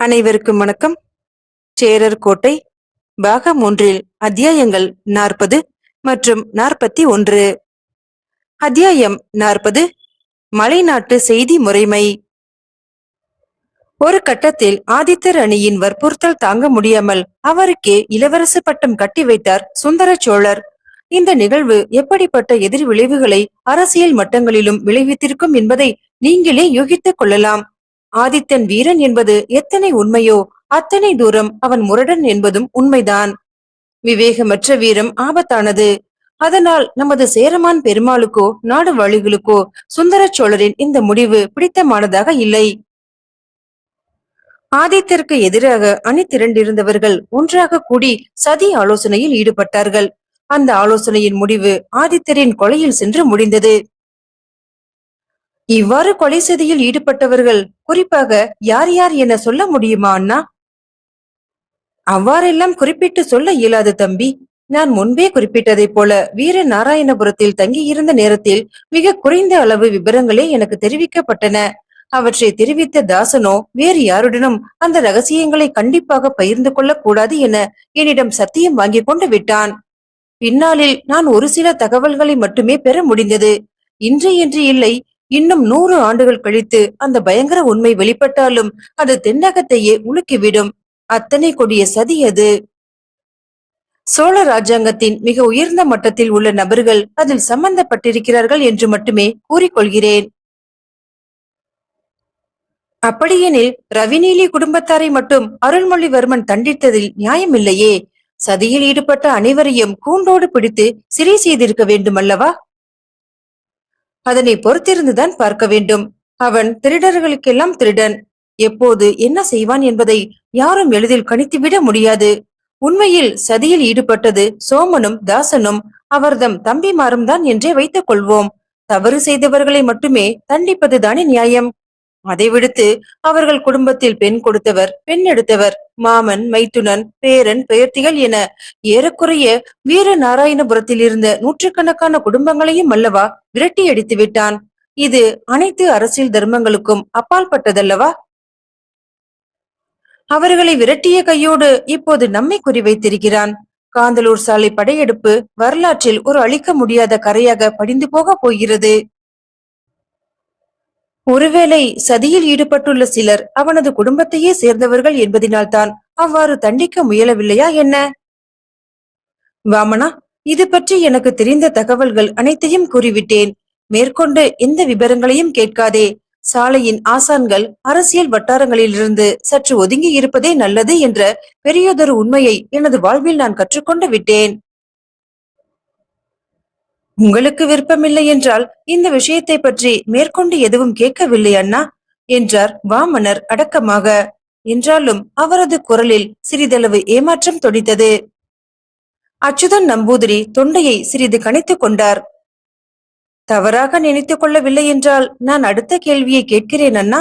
அனைவருக்கும் வணக்கம். சேரர் கோட்டை பாகம் ஒன்றில் அத்தியாயங்கள் நாற்பது மற்றும் நாற்பத்தி ஒன்று. அத்தியாயம் நாற்பது மலைநாட்டு செய்தி முறைமை. ஒரு கட்டத்தில் ஆதித்தர் அணியின் வற்புறுத்தல் தாங்க முடியாமல் அவருக்கே இளவரசு பட்டம் கட்டி வைத்தார் சுந்தர சோழர். இந்த நிகழ்வு எப்படிப்பட்ட எதிர் விளைவுகளை அரசியல் மட்டங்களிலும் விளைவித்திருக்கும் என்பதை நீங்களே யூகித்துக் கொள்ளலாம். ஆதித்தன் வீரன் என்பது எத்தனை உண்மையோ அத்தனை தூரம் அவன் முரடன் என்பதும் உண்மைதான். விவேகமற்ற வீரம் ஆபத்தானது. அதனால் நமது சேரமான் பெருமாளுக்கோ நாடு வழிகளுக்கோ சுந்தர சோழரின் இந்த முடிவு பிடித்தமானதாக இல்லை. ஆதித்தருக்கு எதிராக அணி திரண்டிருந்தவர்கள் ஒன்றாக கூடி சதி ஆலோசனையில் ஈடுபட்டார்கள். அந்த ஆலோசனையின் முடிவு ஆதித்தரின் கொலையில் சென்று முடிந்தது. இவ்வாறு கொலை செய்தியில் ஈடுபட்டவர்கள் குறிப்பாக யார் யார் என சொல்ல முடியுமா அண்ணா? அவ்வாறெல்லாம் குறிப்பிட்டு சொல்ல இயலாது தம்பி. நான் முன்பே குறிப்பிட்டதைப் போல வீர நாராயணபுரத்தில் தங்கியிருந்த நேரத்தில் மிக குறைந்த அளவு விவரங்களே எனக்கு தெரிவிக்கப்பட்டன. அவற்றை தெரிவித்த தாசனோ வேறு யாருடனும் அந்த ரகசியங்களை கண்டிப்பாக பகிர்ந்து கொள்ளக் கூடாது என என்னிடம் சத்தியம் வாங்கிக் கொண்டு விட்டான். பின்னாளில் நான் ஒரு சில தகவல்களை மட்டுமே பெற முடிந்தது. இன்று என்று இல்லை இன்னும் நூறு ஆண்டுகள் கழித்து அந்த பயங்கர உண்மை வெளிப்பட்டாலும் அது தென்னகத்தையே உலுக்கிவிடும். அத்தனை கொடிய சதி அது. சோழ ராஜாங்கத்தின் மிக உயர்ந்த மட்டத்தில் உள்ள நபர்கள் அதில் சம்பந்தப்பட்டிருக்கிறார்கள் என்று மட்டுமே கூறிக்கொள்கிறேன். அப்படியெனில் ரவிநீலி குடும்பத்தாரை மட்டும் அருள்மொழிவர்மன் தண்டித்ததில் நியாயமில்லையே. சதியில் ஈடுபட்ட அனைவரையும் கூண்டோடு பிடித்து சிறை செய்திருக்க வேண்டுமல்லவா? அதனை பொறுத்திருந்துதான் பார்க்க வேண்டும். அவன் திருடர்களுக்கெல்லாம் திருடன். எப்போது என்ன செய்வான் என்பதை யாரும் எளிதில் கணித்துவிட முடியாது. உண்மையில் சதியில் ஈடுபட்டது சோமனும் தாசனும் அவர்தம் தம்பிமாரும் தான் என்றே வைத்துக் கொள்வோம். தவறு செய்தவர்களை மட்டுமே தண்டிப்பதுதானே நியாயம். அதை விடுத்து அவர்கள் குடும்பத்தில் பெண் கொடுத்தவர் பெண் எடுத்தவர். மாமன் மைத்துனன் பேரன் பெயர்த்திகள் என ஏறக்குறைய வீர நாராயணபுரத்தில் இருந்த நூற்றுக்கணக்கான குடும்பங்களையும் அல்லவா விரட்டி அடித்து விட்டான். இது அனைத்து அரசியல் தர்மங்களுக்கும் அப்பால் பட்டதல்லவா அவர்களை விரட்டிய கையோடு இப்போது நம்மை குறிவைத்திருக்கிறான். காந்தலூர் சாலை படையெடுப்பு வரலாற்றில் ஒரு அழிக்க முடியாத கரையாக படிந்து போக போகிறது. ஒருவேளை சதியில் ஈடுபட்டுள்ள சிலர் அவனது குடும்பத்தையே சேர்ந்தவர்கள் என்பதினால்தான் அவ்வாறு தண்டிக்க முயலவில்லையா என்ன? வாமனா இது பற்றி எனக்கு தெரிந்த தகவல்கள் அனைத்தையும் கூறிவிட்டேன். மேற்கொண்டு எந்த விவரங்களையும் கேட்காதே. சாலையின் ஆசான்கள் அரசியல் வட்டாரங்களிலிருந்து சற்று ஒதுங்கி இருப்பதே நல்லது என்ற பெரியதொரு உண்மையை எனது வாழ்வில் நான் கற்றுக்கொண்டு விட்டேன். உங்களுக்கு விருப்பமில்லை என்றால் இந்த விஷயத்தை பற்றி மேற்கொண்டு எதுவும் கேட்கவில்லை அண்ணா என்றார் வாமனர் அடக்கமாக. என்றாலும் அவரது குரலில் சிறிதளவு ஏமாற்றம் தொடித்தது. அச்சுதன் நம்பூதிரி தொண்டையை சிறிது கணித்துக் கொண்டார். தவறாக நினைத்துக் கொள்ளவில்லை என்றால் நான் அடுத்த கேள்வியை கேட்கிறேன் அண்ணா.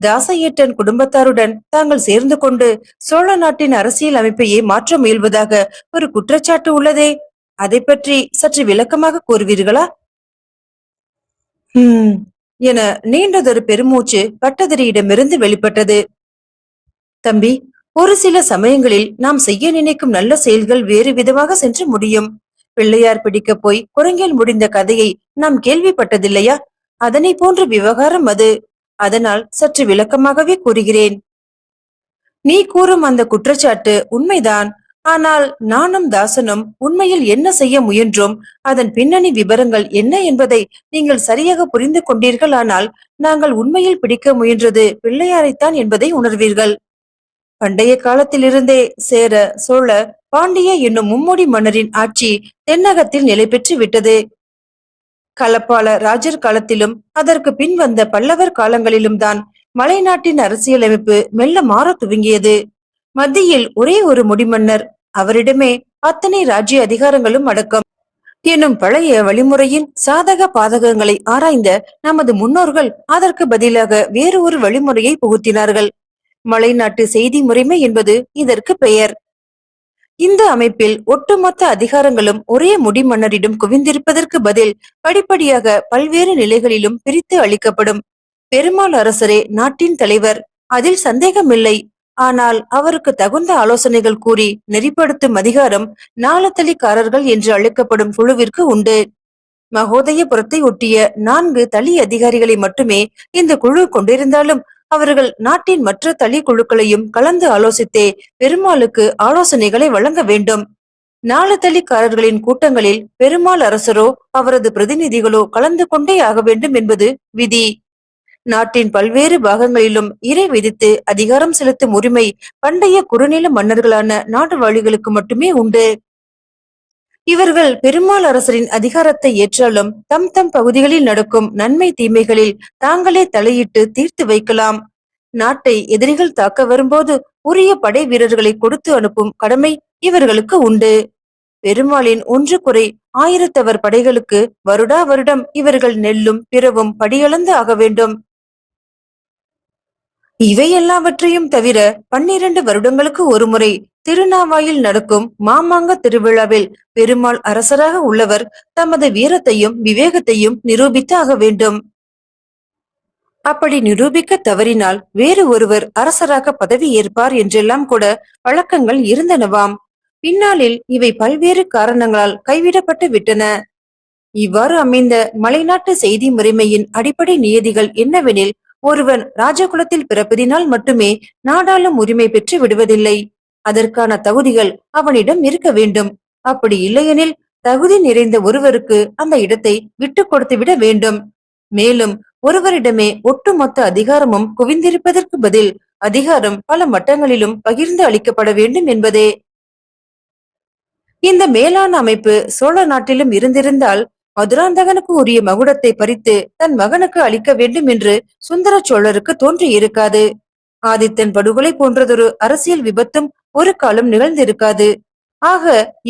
தாசையேட்டன் குடும்பத்தாருடன் தாங்கள் சேர்ந்து கொண்டு சோழ நாட்டின் அரசியல் அமைப்பையே மாற்ற முயல்வதாக ஒரு குற்றச்சாட்டு உள்ளதே. அதை பற்றி சற்று விளக்கமாக கூறுவீர்களா? ஹம். என நீண்டதொரு பெருமூச்சு பட்டதிரியிடமிருந்து வெளிப்பட்டது. தம்பி ஒரு சில சமயங்களில் நாம் செய்ய நினைக்கும் நல்ல செயல்கள் வேறு விதமாக சென்று முடியும். பிள்ளையார் பிடிக்க போய் குரங்கில் முடிந்த கதையை நாம் கேள்விப்பட்டதில்லையா? அதனை போன்ற விவகாரம் அது. அதனால் சற்று விளக்கமாகவே கூறுகிறேன். நீ கூறும் அந்த குற்றச்சாட்டு உண்மைதான். ஆனால் நானும் தாசனும் உண்மையில் என்ன செய்ய முயன்றோம்? அதன் பின்னணி விவரங்கள் என்ன என்பதை நீங்கள் சரியாக புரிந்து கொண்டீர்கள் ஆனால் நாங்கள் உண்மையில் பிடிக்க முயன்றது பிள்ளையாரைத்தான் என்பதை உணர்வீர்கள். பண்டைய காலத்திலிருந்தே சேர சோழ பாண்டிய என்னும் மும்மொழி மன்னரின் ஆட்சி தென்னகத்தில் நிலை பெற்று விட்டது. கலப்பாள ராஜர் காலத்திலும் அதற்கு பின் வந்த பல்லவர் காலங்களிலும் தான் மலைநாட்டின் அரசியலமைப்பு மெல்ல மாற துவங்கியது. மத்தியில் ஒரே ஒரு முடிமன்னர். அவரிடமே அத்தனை ராஜ்ய அதிகாரங்களும் அடக்கம். எனும் பழைய வழிமுறையின் சாதக பாதகங்களை ஆராய்ந்த நமது முன்னோர்கள் அதற்கு பதிலாக வேறு ஒரு வழிமுறையை புகுத்தினார்கள். மலைநாட்டு செய்தி முறைமை என்பது இதற்கு பெயர். இந்த அமைப்பில் ஒட்டுமொத்த அதிகாரங்களும் ஒரே முடிமன்னரிடம் குவிந்திருப்பதற்கு பதில் படிப்படியாக பல்வேறு நிலைகளிலும் பிரித்து அளிக்கப்படும். பெருமாள் அரசரே நாட்டின் தலைவர் அதில் சந்தேகமில்லை. ஆனால் அவருக்கு தகுந்த ஆலோசனைகள் கூறி நெறிப்படுத்தும் அதிகாரம் நாளத்தளிக்காரர்கள் என்று அழைக்கப்படும் குழுவிற்கு உண்டு. மகோதயபுரத்தை ஒட்டிய நான்கு தளி அதிகாரிகளை மட்டுமே இந்த குழு கொண்டிருந்தாலும் அவர்கள் நாட்டின் மற்ற தளி குழுக்களையும் கலந்து ஆலோசித்தே பெருமாளுக்கு ஆலோசனைகளை வழங்க வேண்டும். நாளத்தளிக்காரர்களின் கூட்டங்களில் பெருமாள் அரசரோ அவரது பிரதிநிதிகளோ கலந்து கொண்டே ஆக வேண்டும் என்பது விதி. நாட்டின் பல்வேறு பாகங்களிலும் இறை விதித்து அதிகாரம் செலுத்தும் உரிமை பண்டைய குறுநில மன்னர்களான நாடுவாழிகளுக்கு மட்டுமே உண்டு. இவர்கள் பெருமாள் அரசரின் அதிகாரத்தை ஏற்றாலும் தம் தம் பகுதிகளில் நடக்கும் நன்மை தீமைகளில் தாங்களே தலையிட்டு தீர்த்து வைக்கலாம். நாட்டை எதிரிகள் தாக்க வரும்போது உரிய படை வீரர்களை கொடுத்து அனுப்பும் கடமை இவர்களுக்கு உண்டு. பெருமாளின் ஒன்று குறை ஆயிரத்தவர் படைகளுக்கு வருடா வருடம் இவர்கள் நெல்லும் பிறவும் படியளந்து ஆக வேண்டும். இவை எல்லாவற்றையும் தவிர பன்னிரண்டு வருடங்களுக்கு ஒருமுறை திருநாவாயில் நடக்கும் மாமாங்க திருவிழாவில் பெருமாள் அரசராக உள்ளவர் தமது வீரத்தையும் விவேகத்தையும் நிரூபித்தாக வேண்டும். அப்படி நிரூபிக்க தவறினால் வேறு ஒருவர் அரசராக பதவி ஏற்பார் என்றெல்லாம் கூட வழக்கங்கள் இருந்தனவாம். பின்னாளில் இவை பல்வேறு காரணங்களால் கைவிடப்பட்டு விட்டன. இவ்வாறு அமைந்த மலைநாட்டு செய்தி முறைமையின் அடிப்படை நியதிகள் என்னவெனில் ஒருவன் ராஜகுலத்தில் பிறப்பதினால் மட்டுமே நாடாளும் உரிமை பெற்று விடுவதில்லை. அதற்கான தகுதிகள் அவனிடம் இருக்க வேண்டும். அப்படி இல்லையெனில் தகுதி நிறைந்த ஒருவருக்கு அந்த இடத்தை விட்டு கொடுத்து விட வேண்டும். மேலும் ஒருவரிடமே ஒட்டுமொத்த அதிகாரமும் குவிந்திருப்பதற்கு பதில் அதிகாரம் பல மட்டங்களிலும் பகிர்ந்து அளிக்கப்பட வேண்டும் என்பதே. இந்த மேலாண் அமைப்பு சோழ நாட்டிலும் இருந்திருந்தால் மதுராந்தகனுக்கு உரிய மகுடத்தை பறித்து தன் மகனுக்கு அளிக்க வேண்டும் என்று சுந்தர சோழருக்கு தோன்றியிருக்காது. ஆதித்தன் படுகொலை போன்றதொரு அரசியல் விபத்தும் ஒரு காலம் நிகழ்ந்திருக்காது. ஆக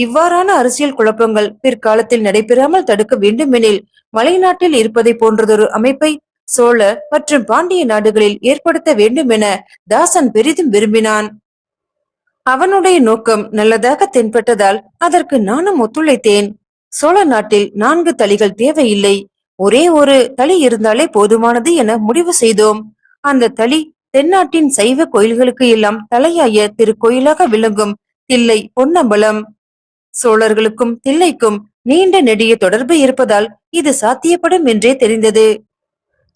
இவ்வாறான அரசியல் குழப்பங்கள் பிற்காலத்தில் நடைபெறாமல் தடுக்க வேண்டுமெனில் மலைநாட்டில் இருப்பதை போன்றதொரு அமைப்பை சோழ மற்றும் பாண்டிய நாடுகளில் ஏற்படுத்த வேண்டும் என தாசன் பெரிதும் விரும்பினான். அவனுடைய நோக்கம் நல்லதாக தென்பட்டதால் அதற்கு நானும் ஒத்துழைத்தேன். சோழ நாட்டில் நான்கு தளிகள் தேவையில்லை. ஒரே ஒரு தளி இருந்தாலே போதுமானது என முடிவு செய்தோம். அந்த தளி தென்னாட்டின் சைவ கோயில்களுக்கு எல்லாம் தலையாய திருக்கோயிலாக விளங்கும் தில்லை பொன்னம்பலம். சோழர்களுக்கும் தில்லைக்கும் நீண்ட நெடிய தொடர்பு இருப்பதால் இது சாத்தியப்படும் என்றே தெரிந்தது.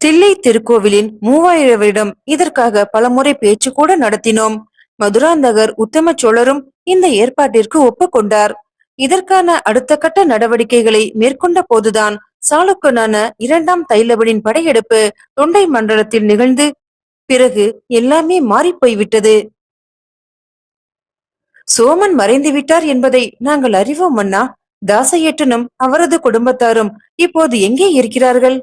தில்லை திருக்கோவிலின் மூவாயிரம் வருடம் இதற்காக பலமுறை பேச்சு கூட நடத்தினோம். மதுராந்தகர் உத்தம சோழரும் இந்த ஏற்பாட்டிற்கு ஒப்புக்கொண்டார். இதற்கான அடுத்த கட்ட நடவடிக்கைகளை மேற்கொண்ட போதுதான் சாளுக்கனான இரண்டாம் தைலவனின் படையெடுப்பு தொண்டை மண்டலத்தில் நிகழ்ந்து பிறகு எல்லாமே மாறிப்போய்விட்டது. சோமன் மறைந்து விட்டார் என்பதை நாங்கள் அறிவோம் அண்ணா. தாசையட்டனும் அவரது குடும்பத்தாரும் இப்போது எங்கே இருக்கிறார்கள்?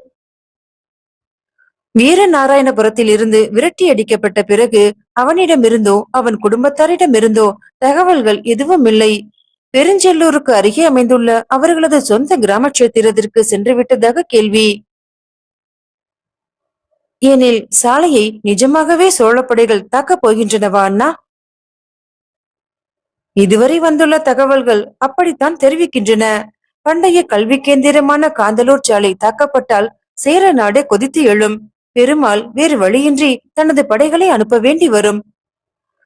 வீரநாராயணபுரத்தில் இருந்து விரட்டி அடிக்கப்பட்ட பிறகு அவனிடமிருந்தோ அவன் குடும்பத்தாரிடமிருந்தோ தகவல்கள் எதுவும் இல்லை பெருஞ்செல்லூருக்கு அருகே அமைந்துள்ள அவர்களது சொந்த கிராம கஷேத்திரத்திற்கு சென்று விட்டதாக கேள்வி. எனில் சாலையை நிஜமாகவே சோழப்படைகள் தாக்கப் போகின்றனவா அண்ணா? இதுவரை வந்துள்ள தகவல்கள் அப்படித்தான் தெரிவிக்கின்றன. பண்டைய கல்வி கேந்திரமான காந்தலூர் சாலை தாக்கப்பட்டால் சேர நாடே கொதித்து எழும். பெருமாள் வேறு வழியின்றி தனது படைகளை அனுப்ப வேண்டி வரும்.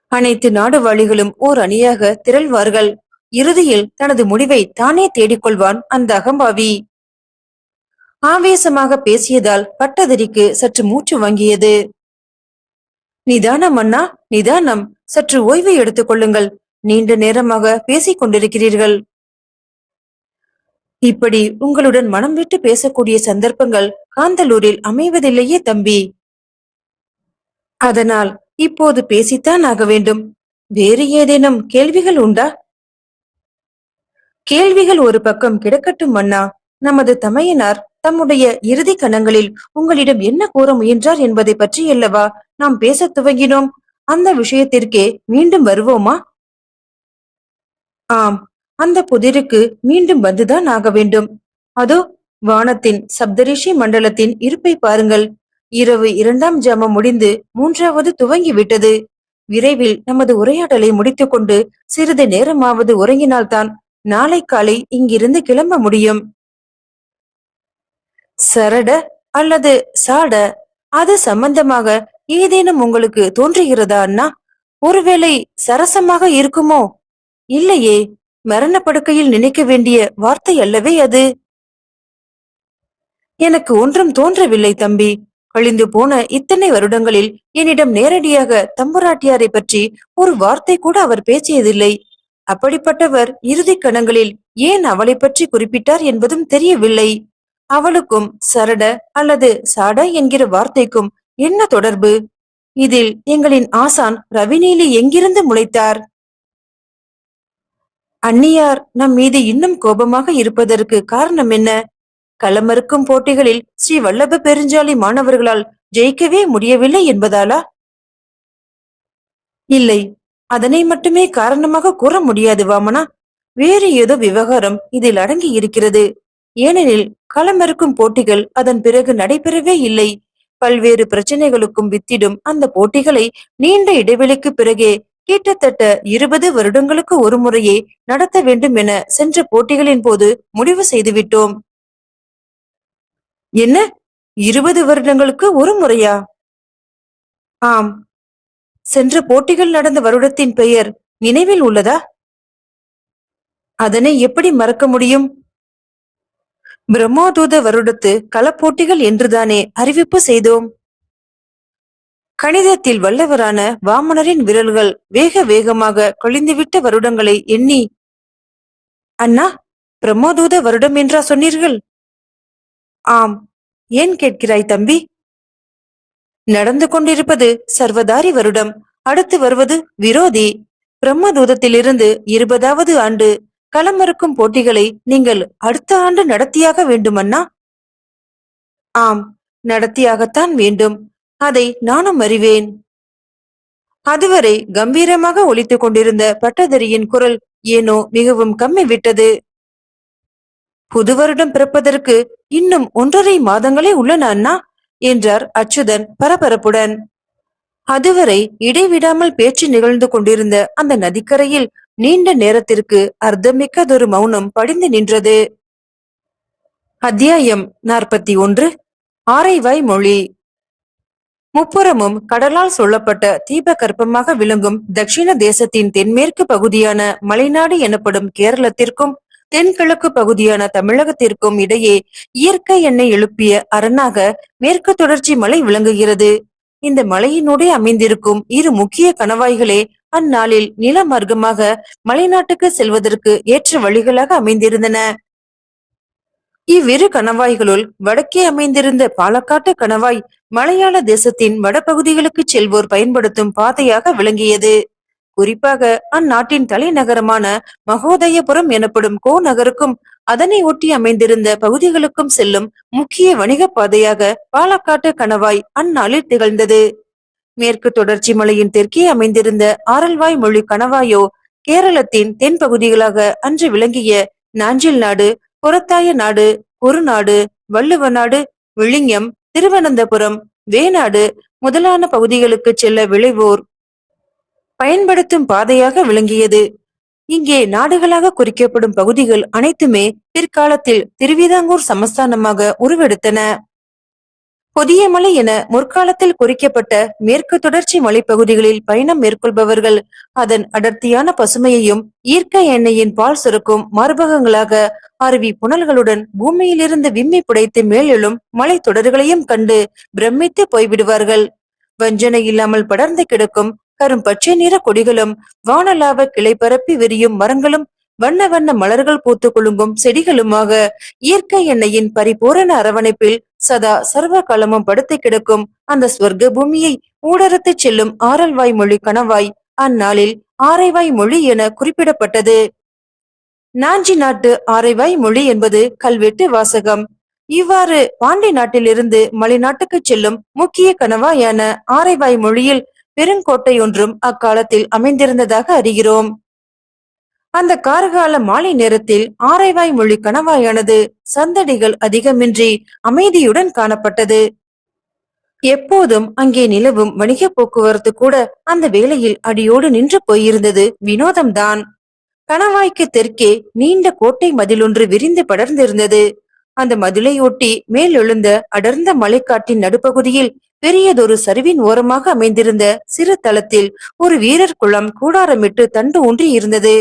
அனைத்து நாடுவாழிகளும் ஓர் அணியாக திரள்வார்கள். இறுதியில் தனது முடிவை தானே தேடிக்கொள்வான் அந்த அகம்பாவி. ஆவேசமாக பேசியதால் பட்டதிரிக்கு சற்று மூச்சு வாங்கியது. நிதானம் அண்ணா நிதானம். சற்று ஓய்வு எடுத்துக் கொள்ளுங்கள். நீண்ட நேரமாக பேசிக் கொண்டிருக்கிறீர்கள். இப்படி உங்களுடன் மனம் விட்டு பேசக்கூடிய சந்தர்ப்பங்கள் காந்தலூரில் அமைவதில்லையே தம்பி. அதனால் இப்போது பேசித்தான் ஆக வேண்டும். வேறு ஏதேனும் கேள்விகள் உண்டா? கேள்விகள் ஒரு பக்கம் கிடக்கட்டும் அண்ணா. நமது தமையனார் தம்முடைய இறுதி கணங்களில் உங்களிடம் என்ன கூற முயன்றார் என்பதை பற்றி அல்லவா நாம் பேசத் துவங்கினோம். அந்த விஷயத்திற்கே மீண்டும் வருவோமா? ஆம். அந்த புதிருக்கு மீண்டும் வந்துதான் ஆக வேண்டும். அதோ வானத்தின் சப்தரிஷி மண்டலத்தின் இருப்பை பாருங்கள். இரவு இரண்டாம் ஜாமம் முடிந்து மூன்றாவது துவங்கி விட்டது விரைவில் நமது உரையாடலை முடித்துக்கொண்டு சிறிது நேரமாவது உறங்கினால்தான் நாளை காலை இங்கிருந்து கிளம்ப முடியும். சரட அல்லது சாட அது சம்பந்தமாக ஏதேனும் உங்களுக்கு தோன்றுகிறதா அண்ணா? ஒருவேளை சரசமாக இருக்குமோ? இல்லையே மரணப்படுக்கையில் நினைக்க வேண்டிய வார்த்தை அல்லவே அது. எனக்கு ஒன்றும் தோன்றவில்லை தம்பி. கழிந்து போன இத்தனை வருடங்களில் என்னிடம் நேரடியாக தம்புராட்டியாரை பற்றி ஒரு வார்த்தை கூட அவர் பேசியதில்லை. அப்படிப்பட்டவர் இறுதி கணங்களில் ஏன் அவளை பற்றி குறிப்பிட்டார் என்பதும் தெரியவில்லை. அவளுக்கும் சரட அல்லது சாட என்கிற வார்த்தைக்கும் என்ன தொடர்பு? இதில் எங்களின் ஆசான் ரவிநீலி எங்கிருந்து முளைத்தார்? அந்நியார் நம் மீது இன்னும் கோபமாக இருப்பதற்கு காரணம் என்ன? களமறுக்கும் போட்டிகளில் ஸ்ரீ வல்லப பெருஞ்சாலி மாணவர்களால் ஜெயிக்கவே முடியவில்லை என்பதாலா? இல்லை. அதனை மட்டுமே காரணமாக கூற முடியாது வாமனா. வேறு ஏதோ விவகாரம் இதில் அடங்கி இருக்கிறது. ஏனெனில் களமறுக்கும் போட்டிகள் அதன் பிறகு நடைபெறவே இல்லை. பல்வேறு பிரச்சனைகளுக்கும் வித்திடும் அந்த போட்டிகளை நீண்ட இடைவெளிக்கு பிறகே கிட்டத்தட்ட இருபது வருடங்களுக்கு ஒரு முறையே நடத்த வேண்டும் என சென்ற போட்டிகளின் போது முடிவு செய்துவிட்டோம். என்ன? இருபது வருடங்களுக்கு ஒரு முறையா? ஆம். சென்ற போட்டிகள் நடந்த வருடத்தின் பெயர் நினைவில் உள்ளதா? அதனை எப்படி மறக்க முடியும்? பிரம்மோதூத வருடத்து களப்போட்டிகள் என்றுதானே அறிவிப்பு செய்தோம். கணிதத்தில் வல்லவரான வாமனரின் விரல்கள் வேக வேகமாக கொழிந்துவிட்ட வருடங்களை எண்ணி அண்ணா பிரம்மோதூத வருடம் என்றா சொன்னீர்கள்? ஆம். ஏன் கேட்கிறாய் தம்பி? நடந்து கொண்டிருப்பது சர்வதாரி வருடம். அடுத்து வருவது விரோதி. பிரம்மதூதத்திலிருந்து இருபதாவது ஆண்டு களமறுக்கும் போட்டிகளை நீங்கள் அடுத்த ஆண்டு நடத்தியாக வேண்டுமண்ணா? ஆம் நடத்தியாகத்தான் வேண்டும். அதை நானும் அறிவேன். அதுவரை கம்பீரமாக ஒழித்துக் கொண்டிருந்த பட்டதரியின் குரல் ஏனோ மிகவும் கம்மி விட்டது புது வருடம் பிறப்பதற்கு இன்னும் ஒன்றரை மாதங்களே உள்ளன அண்ணா. என்றார் அச்சுதன் பரபரப்புடன். அதுவரை இடைவிடாமல் பேச்சு நிகழ்ந்து கொண்டிருந்த அந்த நதிக்கரையில் நீண்ட நேரத்திற்கு அர்த்தமிக்கதொரு மௌனம் படிந்து நின்றது. அத்தியாயம் நாற்பத்தி ஒன்று. ஆரைவாய் மொழி. முப்புறமும் கடலால் சொல்லப்பட்ட தீபகற்பமாக விளங்கும் தட்சிண தேசத்தின் தென்மேற்கு பகுதியான மலைநாடு எனப்படும் கேரளத்திற்கும் தென்கிழக்கு பகுதியான தமிழகத்திற்கும் இடையே இயற்கை எண்ணெய் எழுப்பிய அரணாக மேற்கு தொடர்ச்சி மலை விளங்குகிறது. இந்த மலையினூடே அமைந்திருக்கும் இரு முக்கிய கணவாய்களே அந்நாளில் நிலமார்க்கமாக மலைநாட்டுக்கு செல்வதற்கு ஏற்ற வழிகளாக அமைந்திருந்தன. இவ்விரு கணவாய்களுள் வடக்கே அமைந்திருந்த பாலக்காட்டு கணவாய் மலையாள தேசத்தின் வடபகுதிகளுக்கு செல்வோர் பயன்படுத்தும் பாதையாக விளங்கியது. குறிப்பாக அந்நாட்டின் தலைநகரமான மகோதயபுரம் எனப்படும் கோ நகருக்கும் அதனை ஒட்டி அமைந்திருந்த பகுதிகளுக்கும் செல்லும் முக்கிய வணிக பாதையாக பாலக்காட்டு கணவாய் அந்நாளில் திகழ்ந்தது. மேற்கு தொடர்ச்சி மலையின் தெற்கே அமைந்திருந்த ஆரல்வாய் மொழி கணவாயோ கேரளத்தின் தென் பகுதிகளாக அன்று விளங்கிய நாஞ்சில் நாடு புறத்தாய நாடு குறுநாடு வள்ளுவ நாடு விழிஞம் திருவனந்தபுரம் வேநாடு முதலான பகுதிகளுக்கு செல்ல விளைவோர் பயன்படுத்தும் பாதையாக விளங்கியது. இங்கே நாடுகளாக குறிக்கப்படும் பகுதிகள் அனைத்துமே பிற்காலத்தில் திருவிதாங்கூர் சமஸ்தானமாக உருவெடுத்தன. பொதியமலை என முற்காலத்தில் குறிக்கப்பட்ட மேற்கு தொடர்ச்சி மலைப்பகுதிகளில் பயணம் மேற்கொள்பவர்கள் அதன் அடர்த்தியான பசுமையையும் ஈர்க்க எண்ணெயின் பால் சுரக்கும் மார்பகங்களாக அருவி புனல்களுடன் பூமியிலிருந்து விம்மி புடைத்து மேலெழும் மலை தொடர்களையும் கண்டு பிரமித்து போய்விடுவார்கள். வஞ்சனை இல்லாமல் படர்ந்து கிடக்கும் கரும் பச்சை நிற கொடிகளும் வானலாவ கிளை பரப்பி விரியும் மரங்களும் வண்ண வண்ண மலர்கள் பூத்து குலுங்கும் செடிகளுமாக இயற்கை எண்ணெயின் பரிபூரண அரவணைப்பில் சதா சர்வ காலமும் படுத்து கிடக்கும் அந்த ஸ்வர்க்க பூமியை ஊடறுத்து செல்லும் ஆரல்வாய் மொழி கணவாய் அந்நாளில் ஆரைவாய் மொழி என குறிப்பிடப்பட்டது. நாஞ்சி நாட்டு ஆரைவாய் மொழி என்பது கல்வெட்டு வாசகம். இவ்வாறு பாண்டி நாட்டிலிருந்து மலைநாட்டுக்கு செல்லும் முக்கிய கணவாயான ஆரைவாய் மொழியில் பெருங்கோட்டை ஒன்றும் அக்காலத்தில் அமைந்திருந்ததாக அறிகிறோம். அந்த கார்கால மாலை நேரத்தில் ஆரைவாய் மொழி கணவாயானது சந்தடிகள் அதிகமின்றி அமைதியுடன் காணப்பட்டது. எப்போதும் அங்கே நிலவும் வணிக போக்குவரத்து கூட அந்த வேளையில் அடியோடு நின்று போயிருந்தது வினோதம்தான். கணவாய்க்கு தெற்கே நீண்ட கோட்டை மதிலொன்று விரிந்து படர்ந்திருந்தது. அந்த மதிலையொட்டி மேலெழுந்த அடர்ந்த மலைக்காட்டின் நடுப்பகுதியில் பெரியதொரு சரிவின் ஓரமாக அமைந்திருந்த சிறு தளத்தில் ஒரு வீரர் குளம் கூடாரமிட்டு தண்டு ஊன்றி இருந்தது.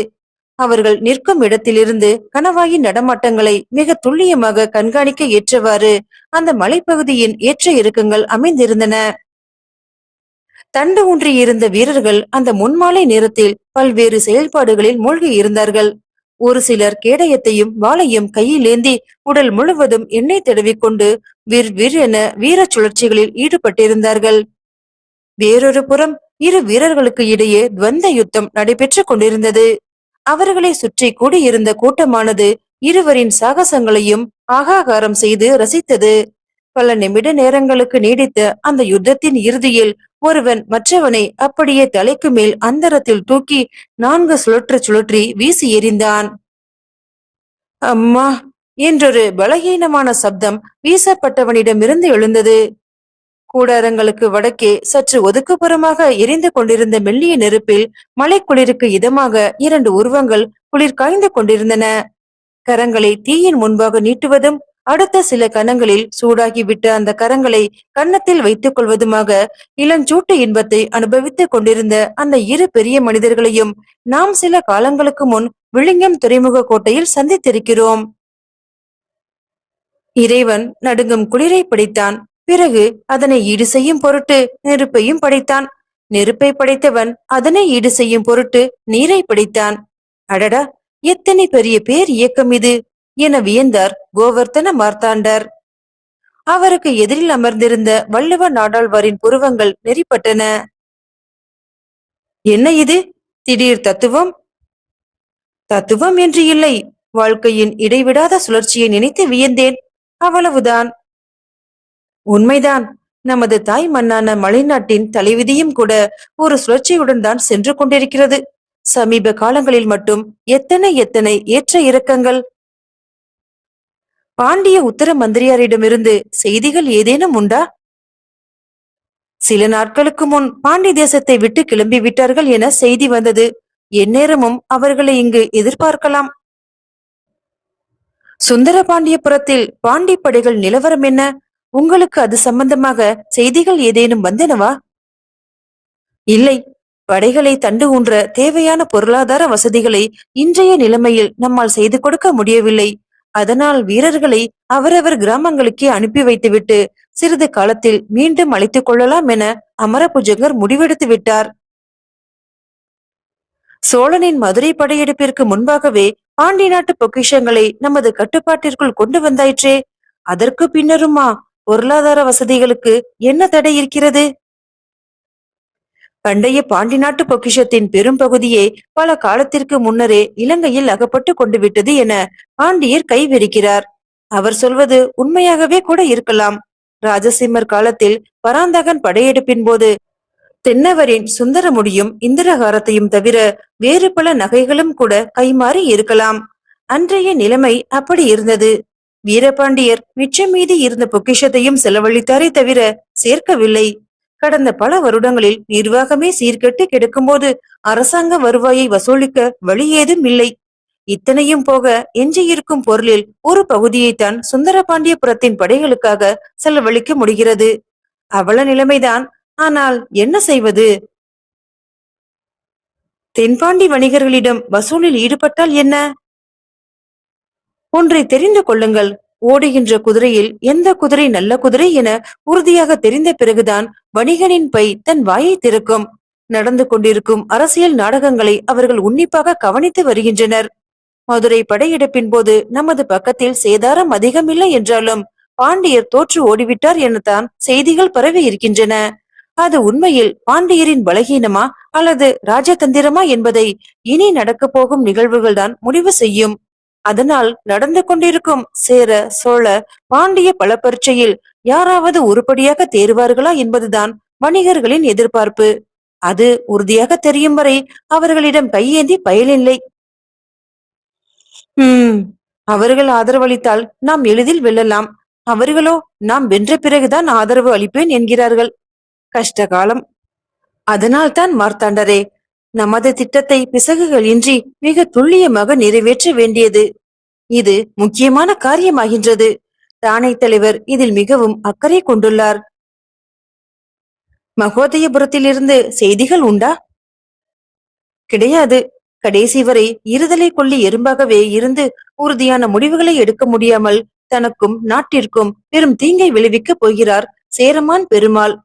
அவர்கள் நிற்கும் இடத்திலிருந்து கணவாயின் நடமாட்டங்களை மிக துல்லியமாக கண்காணிக்க ஏற்றவாறு அந்த மலைப்பகுதியின் ஏற்ற இறக்கங்கள் அமைந்திருந்தன. தண்டு ஊன்றி இருந்த வீரர்கள் அந்த முன்மாலை நேரத்தில் பல்வேறு செயல்பாடுகளில் மூழ்கி இருந்தார்கள். ஒரு சிலர் கேடயத்தையும் வாளையும் கையிலேந்தி உடல் முழுவதும் எண்ணெய் தடவிக்கொண்டு விர் விர் என வீரச் சுழற்சிகளில் ஈடுபட்டிருந்தார்கள். வேறொரு புறம் இரு வீரர்களுக்கு இடையே துவந்த யுத்தம் நடைபெற்றுக் கொண்டிருந்தது. அவர்களை சுற்றி கூடியிருந்த கூட்டமானது இருவரின் சாகசங்களையும் ஆகாகாரம் செய்து ரசித்தது. பல நிமிட நேரங்களுக்கு நீடித்த அந்த யுத்தத்தின் இறுதியில் ஒருவன் மற்றவனை அப்படியே தலைக்கு மேல் அந்தரத்தில் தூக்கி நான்கு சுழற்ற சுழற்றி வீசி எறிந்தான். அம்மா! என்றொரு பலகீனமான சப்தம் வீசப்பட்டவனிடமிருந்து எழுந்தது. கூடாரங்களுக்கு வடக்கே சற்று ஒதுக்குப்புறமாக எரிந்து கொண்டிருந்த மெல்லிய நெருப்பில் மலைக்குளிருக்கு இதமாக இரண்டு உருவங்கள் குளிர் காய்ந்து கொண்டிருந்தன. கரங்களை தீயின் முன்பாக நீட்டுவதும் அடுத்த சில கணங்களில் சூடாகிவிட்ட அந்த கரங்களை கன்னத்தில் வைத்துக் கொள்வதுமாக இளஞ்சூட்டு இன்பத்தை அனுபவித்துக் கொண்டிருந்த அந்த இரு பெரிய மனிதர்களையும் நாம் சில காலங்களுக்கு முன் விழுங்கம் துறைமுக கோட்டையில் சந்தித்திருக்கிறோம். இறைவன் நடுங்கும் குளிரை படைத்தான். பிறகு அதனை ஈடு செய்யும் பொருட்டு நெருப்பையும் படைத்தான். நெருப்பை படைத்தவன் அதனை ஈடு செய்யும் பொருட்டு நீரை படைத்தான். அடடா! எத்தனை பெரிய பேர் இயக்கம் இது! என வியந்தார் கோவர்த்தன மார்த்தாண்டர். அவருக்கு எதிரில் அமர்ந்திருந்த வள்ளுவ நாடாழ்வாரின் புருவங்கள் நெறிப்பட்டன. என்ன இது? திடீர் தத்துவம்? தத்துவம் என்று இல்லை. வாழ்க்கையின் இடைவிடாத சுழற்சியை நினைத்து வியந்தேன். அவ்வளவுதான். உண்மைதான். நமது தாய் மண்ணான மலைநாட்டின் தலைவிதியும் கூட ஒரு சுழற்சியுடன் தான் சென்று கொண்டிருக்கிறது. சமீப காலங்களில் மட்டும் எத்தனை எத்தனை ஏற்ற இறக்கங்கள். பாண்டிய உத்தர மந்திரியாரிடமிருந்து செய்திகள் ஏதேனும் உண்டா? சில நாட்களுக்கு முன் பாண்டி தேசத்தை விட்டு கிளம்பி விட்டார்கள் என செய்தி வந்தது. எந்நேரமும் அவர்களை இங்கு எதிர்பார்க்கலாம். சுந்தர பாண்டியபுரத்தில் பாண்டி படைகள் நிலவரம் என்ன? உங்களுக்கு அது சம்பந்தமாக செய்திகள் ஏதேனும் வந்தனவா? இல்லை. படைகளை தண்டு ஊன்ற தேவையான பொருளாதார வசதிகளை இன்றைய நிலைமையில் நம்மால் செய்து கொடுக்க முடியவில்லை. அதனால் வீரர்களை அவரவர் கிராமங்களுக்கே அனுப்பி வைத்துவிட்டு சிறிது காலத்தில் மீண்டும் அழைத்துக் கொள்ளலாம் என அமரபுஜங்கர் முடிவெடுத்து விட்டார். சோழனின் மதுரை படையெடுப்பிற்கு முன்பாகவே பாண்டி நாட்டு பொக்கிஷங்களை நமது கட்டுப்பாட்டிற்குள் கொண்டு வந்தாயிற்றே. அதற்கு பின்னருமா பொருளாதார வசதிகளுக்கு என்ன தடை இருக்கிறது? பண்டைய பாண்டி நாட்டு பொக்கிஷத்தின் பெரும் பகுதியே பல காலத்திற்கு முன்னரே இலங்கையில் அகப்பட்டு கொண்டு விட்டது என பாண்டியர் கைவிரிக்கிறார். அவர் சொல்வது உண்மையாகவே கூட இருக்கலாம். ராஜசிம்மர் காலத்தில் பராந்தகன் படையெடுப்பின் போது தென்னவரின் சுந்தரமுடியும் இந்திரகாரத்தையும் தவிர வேறு பல நகைகளும் கூட கைமாறி இருக்கலாம். அன்றைய நிலைமை அப்படி இருந்தது. வீரபாண்டியர் மிச்சம் மீதி இருந்த பொக்கிஷத்தையும் செலவழித்தாரே தவிர சேர்க்கவில்லை. கடந்த பல வருடங்களில் நிர்வாகமே சீர்கெட்டு கிடக்கும்போது அரசாங்க வருவாயை வசூலிக்க வழி ஏதும் இல்லை இத்தனையும் போக எஞ்சியிருக்கும் பொருளில் ஒரு பகுதியைத்தான் சுந்தரபாண்டியபுரத்தின் படைகளுக்காக செலவழிக்க முடிகிறது. அவல நிலைமைதான். ஆனால் என்ன செய்வது? தென்பாண்டி வணிகர்களிடம் வசூலில் ஈடுபட்டால் என்ன? ஒன்றை தெரிந்து கொள்ளுங்கள். ஓடுகின்ற குதிரையில் எந்த குதிரை நல்ல குதிரை என உறுதியாக தெரிந்த பிறகுதான் வணிகனின் பை தன் வாயை திறக்கும். நடந்து கொண்டிருக்கும் அரசியல் நாடகங்களை அவர்கள் உன்னிப்பாக கவனித்து வருகின்றனர். மதுரை படையெடுப்பின் போது நமது பக்கத்தில் சேதாரம் அதிகமில்லை என்றாலும் பாண்டியர் தோற்று ஓடிவிட்டார் எனத்தான் செய்திகள் பரவி இருக்கின்றன. அது உண்மையில் பாண்டியரின் பலகீனமா அல்லது ராஜதந்திரமா என்பதை இனி நடக்கப் போகும் நிகழ்வுகள் தான் முடிவு செய்யும். அதனால் நடந்து கொண்டிருக்கும் சேர சோழ பாண்டிய பல பரீட்சையில் யாராவது உருப்படியாக தேர்வார்களா என்பதுதான் வணிகர்களின் எதிர்பார்ப்பு. அது உறுதியாக தெரியும் வரை அவர்களிடம் கையேந்தி பயனில்லை. உம் அவர்கள் ஆதரவளித்தால் நாம் எளிதில் வெல்லலாம். அவர்களோ நாம் வென்ற பிறகுதான் ஆதரவு அளிப்பேன் என்கிறார்கள். கஷ்ட காலம் அதனால்தான் மார்த்தாண்டரே நமது திட்டத்தை பிசகுகள் இன்றி மிக துல்லியமாக நிறைவேற்ற வேண்டியது. இது முக்கியமான காரியமாகின்றது. தானை தலைவர் இதில் மிகவும் அக்கறை கொண்டுள்ளார். மகோதயபுரத்திலிருந்து செய்திகள் உண்டா? கிடையாது. கடைசி வரை இருதலை கொள்ளி எறும்பாகவே இருந்து உறுதியான முடிவுகளை எடுக்க முடியாமல் தனக்கும் நாட்டிற்கும் பெரும் தீங்கை விளைவிக்கப் போகிறார் சேரமான் பெருமாள்.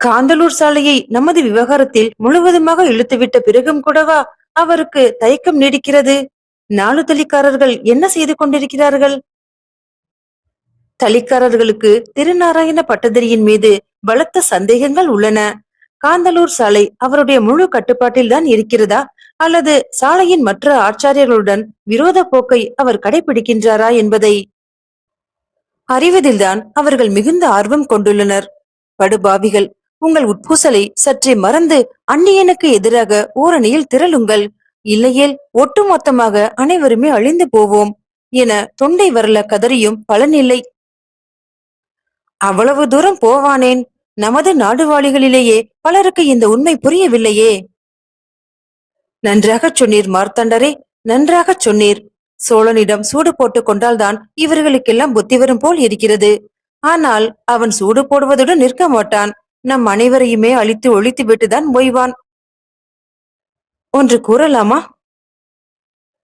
காந்தலூர் சாலையை நமது விவகாரத்தில் முழுவதுமாக இழுத்துவிட்ட பிறகும் கூடவா அவருக்கு தயக்கம் நீடிக்கிறது? நாலு தலிக்காரர்கள் என்ன செய்து கொண்டிருக்கிறார்கள்? தலிக்காரர்களுக்கு திருநாராயண பட்டதிரியின் மீது பலத்த சந்தேகங்கள் உள்ளன. காந்தலூர் சாலை அவருடைய முழு கட்டுப்பாட்டில் தான் இருக்கிறதா? அல்லது சாலையின் மற்ற ஆச்சாரியர்களுடன் விரோத போக்கை அவர் கடைபிடிக்கின்றாரா என்பதை? அறிவதில்தான் அவர்கள் மிகுந்த ஆர்வம் கொண்டுள்ளனர். படுபாவிகள் உங்கள் உட்பூசலை சற்றே மறந்து அந்நியனுக்கு எதிராக ஓரணியில் திரளுங்கள். இல்லையேல் ஒட்டுமொத்தமாக அனைவருமே அழிந்து போவோம் என தொண்டை வரல கதறியும் பலனில்லை. அவ்வளவு தூரம் போவானேன். நமது நாடுவாளிகளிலேயே பலருக்கு இந்த உண்மை புரியவில்லையே. நன்றாகச் சொன்னீர் மார்த்தண்டரே நன்றாகச் சொன்னீர். சோழனிடம் சூடு போட்டுக் கொண்டால்தான் இவர்களுக்கெல்லாம் புத்தி வரும் போல் இருக்கிறது. ஆனால் அவன் சூடு போடுவதுடன் நிற்க மாட்டான். நம் அனைவரையுமே அழித்து ஒழித்து விட்டுதான் ஓய்வான் ஒன்று கூறலாமா?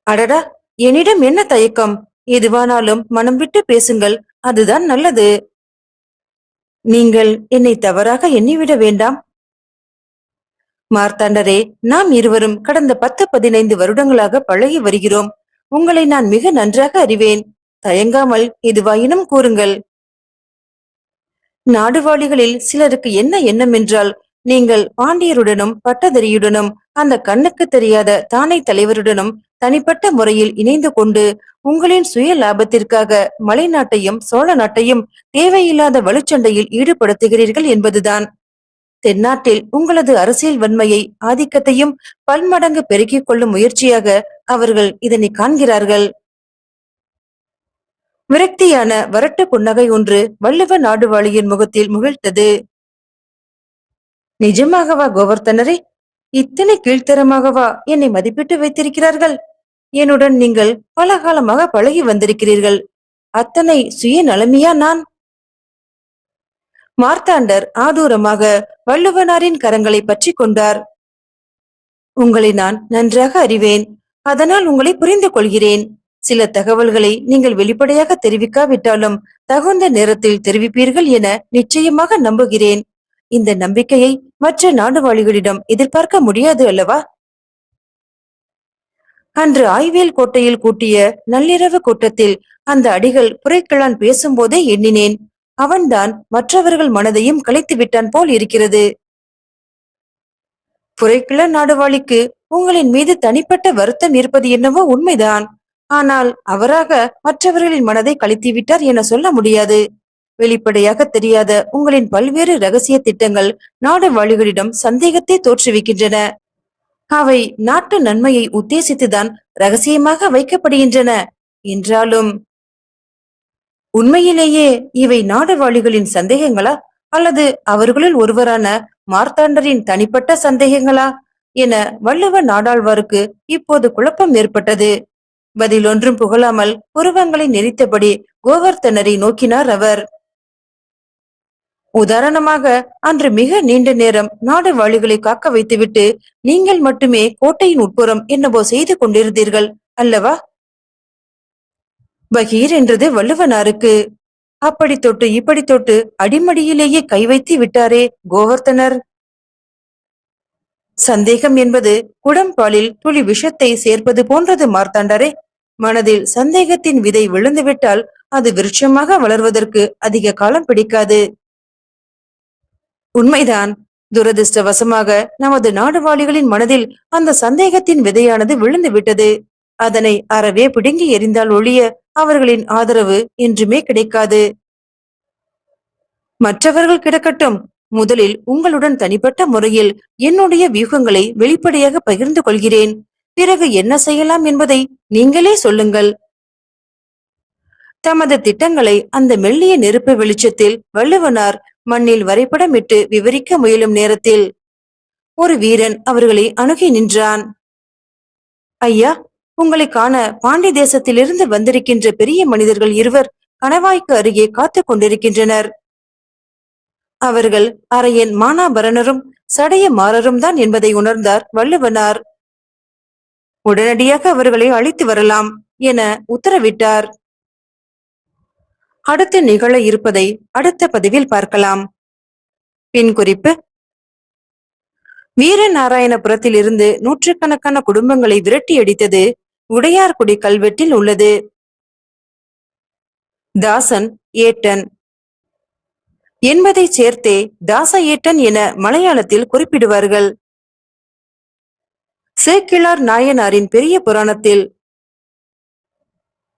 அடடா என்னிடம் என்ன தயக்கம்? எதுவானாலும் மனம் விட்டு பேசுங்கள் அதுதான் நல்லது. நீங்கள் என்னை தவறாக எண்ணிவிட வேண்டாம். மார்த்தாண்டரே நாம் இருவரும் கடந்த பத்து பதினைந்து வருடங்களாக பழகி வருகிறோம். உங்களை நான் மிக நன்றாக அறிவேன். தயங்காமல் எதுவாயினும் கூறுங்கள். நாடுவாளிகளில் சிலருக்கு என்ன எண்ணம் என்றால் நீங்கள் பாண்டியருடனும் பட்டதிரியுடனும் அந்த கண்ணுக்கு தெரியாத தானை தலைவருடனும் தனிப்பட்ட முறையில் இணைந்து கொண்டு உங்களின் சுய லாபத்திற்காக மலை நாட்டையும் சோழ நாட்டையும் தேவையில்லாத வலுச்சண்டையில் ஈடுபடுத்துகிறீர்கள் என்பதுதான். தென்னாட்டில் உங்களது அரசியல் வன்மையை ஆதிக்கத்தையும் பன்மடங்கு பெருக்கிக் கொள்ளும் முயற்சியாக அவர்கள் இதனை காண்கிறார்கள். விரக்தியான வரட்டு புன்னகை ஒன்று வள்ளுவ நாடுவாளியின் முகத்தில் முகிழ்த்தது. நிஜமாகவா கோவர்த்தனரே? இத்தனை கீழ்த்தரமாகவா? என்னை மதிப்பிட்டு வைத்திருக்கிறார்கள். என்னுடன் நீங்கள் பல காலமாக பழகி வந்திருக்கிறீர்கள். அத்தனை சுய நலமியா நான்? மார்த்தாண்டர் ஆதூரமாக வள்ளுவனாரின் கரங்களை பற்றி கொண்டார். உங்களை நான் நன்றாக அறிவேன். அதனால் உங்களை புரிந்து கொள்கிறேன். சில தகவல்களை நீங்கள் வெளிப்படையாக தெரிவிக்காவிட்டாலும் தகுந்த நேரத்தில் தெரிவிப்பீர்கள் என நிச்சயமாக நம்புகிறேன். இந்த நம்பிக்கையை மற்ற நாடுவாளிகளிடம் எதிர்பார்க்க முடியாது அல்லவா? அன்று ஆய்வேல் கோட்டையில் கூட்டிய நள்ளிரவு கூட்டத்தில் அந்த அடிகள் புரைக்கிழான் பேசும்போதே எண்ணினேன். அவன்தான் மற்றவர்கள் மனதையும் கலைத்து விட்டான் போல் இருக்கிறது. புரைக்கிழ நாடுவாளிக்கு உங்களின் மீது தனிப்பட்ட வருத்தம் இருப்பது என்னவோ உண்மைதான். ஆனால் அவராக மற்றவர்களின் மனதை கழித்து விட்டார் என சொல்ல முடியாது. வெளிப்படையாக தெரியாத உங்களின் பல்வேறு ரகசிய திட்டங்கள் நாடுவாழிகளிடம் சந்தேகத்தை தோற்றுவிக்கின்றன. அவை நாட்டு நன்மையை உத்தேசித்துதான் ரகசியமாக வைக்கப்படுகின்றன. என்றாலும் உண்மையிலேயே இவை நாடவாளிகளின் சந்தேகங்களா? அல்லது அவர்களுள் ஒருவரான மார்த்தாண்டரின் தனிப்பட்ட சந்தேகங்களா? என வள்ளுவ நாடாழ்வாருக்கு இப்போது குழப்பம் ஏற்பட்டது. பதில் ஒன்றும் புகழாமல் புருவங்களை நெறித்தபடி கோவர்த்தனரை நோக்கினார் அவர். உதாரணமாக அன்று மிக நீண்ட நேரம் நாடு வாழிகளை காக்க வைத்துவிட்டு நீங்கள் மட்டுமே கோட்டையின் உட்புறம் என்னவோ செய்து கொண்டிருந்தீர்கள் அல்லவா? பகீர் என்றது வள்ளுவனாருக்கு. அப்படி தொட்டு இப்படி தொட்டு அடிமடியிலேயே கை வைத்து விட்டாரே கோவர்த்தனர். சந்தேகம் என்பது குடம்பாலில் துளி விஷத்தை சேர்ப்பது போன்றது மார்த்தாண்டரே. மனதில் சந்தேகத்தின் விதை விழுந்துவிட்டால் அது விருட்சமாக வளர்வதற்கு அதிக காலம் பிடிக்காது. உண்மைதான். துரதிர்ஷ்டவசமாக நமது நாடுவாளிகளின் மனதில் அந்த சந்தேகத்தின் விதையானது விழுந்து விட்டது அதனை அறவே பிடுங்கி எறிந்தால் ஒழிய அவர்களின் ஆதரவு என்றுமே கிடைக்காது. மற்றவர்கள் கிடக்கட்டும் முதலில் உங்களுடன் தனிப்பட்ட முறையில் என்னுடைய வியூகங்களை வெளிப்படையாக பகிர்ந்து கொள்கிறேன். பிறகு என்ன செய்யலாம் என்பதை நீங்களே சொல்லுங்கள். தமது திட்டங்களை அந்த மெல்லிய நெருப்பு வெளிச்சத்தில் வள்ளுவனார் மண்ணில் வரைபடமிட்டு விவரிக்க முயலும் நேரத்தில் ஒரு வீரன் அவர்களை அணுகி நின்றான். ஐயா உங்களை காண பாண்டி தேசத்திலிருந்து வந்திருக்கின்ற பெரிய மனிதர்கள் இருவர் கணவாய்க்கு அருகே காத்துக் கொண்டிருக்கின்றனர். அவர்கள் அரையன் மானாபரணரும் சடையமாறரும் தான் என்பதை உணர்ந்தார் வள்ளுவனார். உடனடியாக அவர்களை அழைத்து வரலாம் என உத்தரவிட்டார். அடுத்து நிகழ இருப்பதை அடுத்த பதிவில் பார்க்கலாம். பின் குறிப்பு. வீரநாராயணபுரத்தில் இருந்து நூற்றுக்கணக்கான குடும்பங்களை விரட்டி அடித்தது உடையார்குடி கல்வெட்டில் உள்ளது. தாசன் ஏட்டன் என்பதை சேர்த்தே தாசையேட்டன் என மலையாளத்தில் குறிப்பிடுவார்கள். சேக்கிழார் நாயனாரின் பெரிய புராணத்தில்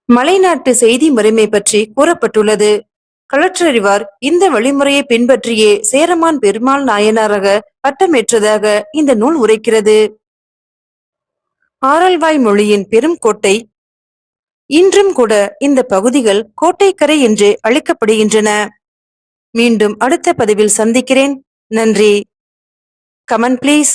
மலைநாட்டு செய்தி முறைமை பற்றி கூறப்பட்டுள்ளது. கலற்றறிவார் இந்த வழிமுறையை பின்பற்றியே சேரமான் பெருமாள் நாயனாராக பட்டமேற்றதாக இந்த நூல் உரைக்கிறது. ஆரல்வாய் மொழியின் பெரும் கோட்டை. இன்றும் கூட இந்த பகுதிகள் கோட்டைக்கரை என்று அழைக்கப்படுகின்றன. மீண்டும் அடுத்த பதிவில் சந்திக்கிறேன். நன்றி. Comment please